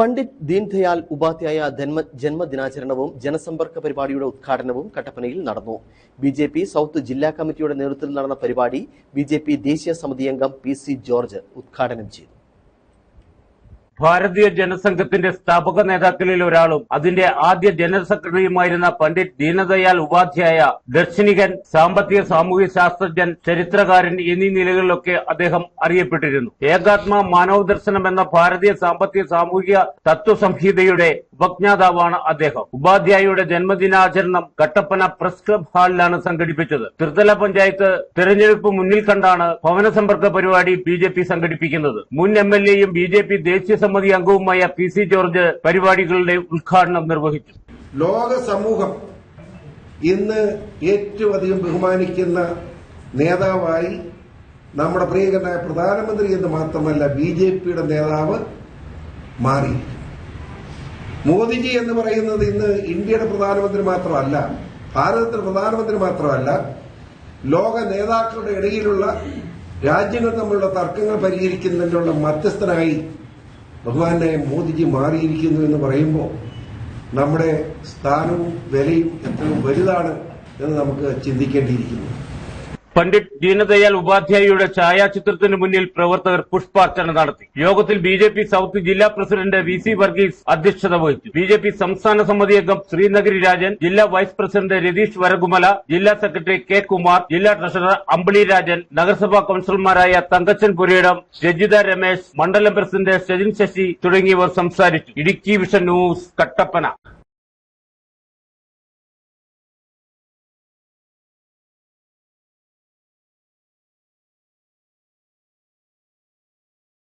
പണ്ഡിറ്റ് ദീൻദയാൽ ഉപാധ്യായ ജന്മ ജന്മദിനാചരണവും ജനസമ്പർക്ക പരിപാടിയുടെ ഉദ്ഘാടനവും കട്ടപ്പനയിൽ നടന്നു. ബി ജെ പി സൗത്ത് ജില്ലാ കമ്മിറ്റിയുടെ നേതൃത്വത്തിൽ നടന്ന പരിപാടി ബി ജെ പി ദേശീയ സമിതി അംഗം പി സി ജോർജ് ഉദ്ഘാടനം ചെയ്തു. ഭാരതീയ ജനസംഘത്തിന്റെ സ്ഥാപക നേതാക്കളിൽ ഒരാളും അതിന്റെ ആദ്യ ജനറൽ സെക്രട്ടറിയുമായിരുന്ന പണ്ഡിറ്റ് ദീനദയാൽ ഉപാധ്യായ ദർശനികൻ സാമ്പത്തിക സാമൂഹ്യ ശാസ്ത്രജ്ഞൻ ചരിത്രകാരൻ എന്നീ നിലകളിലൊക്കെ അദ്ദേഹം അറിയപ്പെട്ടിരുന്നു. ഏകാത്മ മാനവ ദർശനം എന്ന ഭാരതീയ സാമ്പത്തിക സാമൂഹിക തത്വസംഹിതയുടെ ഉപജ്ഞാതാവാണ് അദ്ദേഹം. ഉപാധ്യായയുടെ ജന്മദിനാചരണം കട്ടപ്പന പ്രസ് ക്ലബ് ഹാളിലാണ് സംഘടിപ്പിച്ചത്. ത്രിതല പഞ്ചായത്ത് തെരഞ്ഞെടുപ്പ് മുന്നിൽ കണ്ടാണ് ഭവന സമ്പർക്ക പരിപാടി ബി സംഘടിപ്പിക്കുന്നത്. മുൻ എം എൽ എയും ബി ദേശീയ സമിതി അംഗവുമായ പി സി ജോർജ് പരിപാടികളുടെ ഉദ്ഘാടനം നിർവഹിച്ചു. ലോക സമൂഹം ഇന്ന് ഏറ്റവും അധികം ബഹുമാനിക്കുന്ന നേതാവായി നമ്മുടെ പ്രിയങ്കരനായ പ്രധാനമന്ത്രി എന്ന് മാത്രമല്ല ബി ജെ പിയുടെ നേതാവ് മാറി. മോദിജി എന്ന് പറയുന്നത് ഇന്ന് ഇന്ത്യയുടെ പ്രധാനമന്ത്രി മാത്രമല്ല ഭാരതത്തിന്റെ പ്രധാനമന്ത്രി മാത്രമല്ല ലോക നേതാക്കളുടെ ഇടയിലുള്ള രാജ്യങ്ങൾ തമ്മിലുള്ള തർക്കങ്ങൾ പരിഹരിക്കുന്നതിനുള്ള മധ്യസ്ഥനായി ഭഗവാനായ മോദിജി മാറിയിരിക്കുന്നു എന്ന് പറയുമ്പോൾ നമ്മുടെ സ്ഥാനവും വിലയും എത്രയും വലുതാണ് എന്ന് നമുക്ക് ചിന്തിക്കേണ്ടിയിരിക്കുന്നു. പണ്ഡിറ്റ് ദീനദയാൽ ഉപാധ്യായയുടെ ഛായാചിത്രത്തിന് മുന്നിൽ പ്രവർത്തകർ പുഷ്പാർച്ചന നടത്തി. യോഗത്തിൽ ബി ജെ പി സൌത്ത് ജില്ലാ പ്രസിഡന്റ് വി സി വർഗീസ് അധ്യക്ഷത വഹിച്ചു. ബി ജെ പി സംസ്ഥാന സമിതി അംഗം ശ്രീനഗരി രാജൻ ജില്ലാ വൈസ് പ്രസിഡന്റ് രതീഷ് വരകുമല ജില്ലാ സെക്രട്ടറി കെ കുമാർ ജില്ലാ ട്രഷറർ അമ്പിളി രാജൻ നഗരസഭാ കൌൺസിലർമാരായ തങ്കച്ചൻ പുരയിടം രജിത രമേശ് മണ്ഡലം പ്രസിഡന്റ് ഷെജിൻ ശശി തുടങ്ങിയവർ സംസാരിച്ചു. Idukki vision news Kattappana.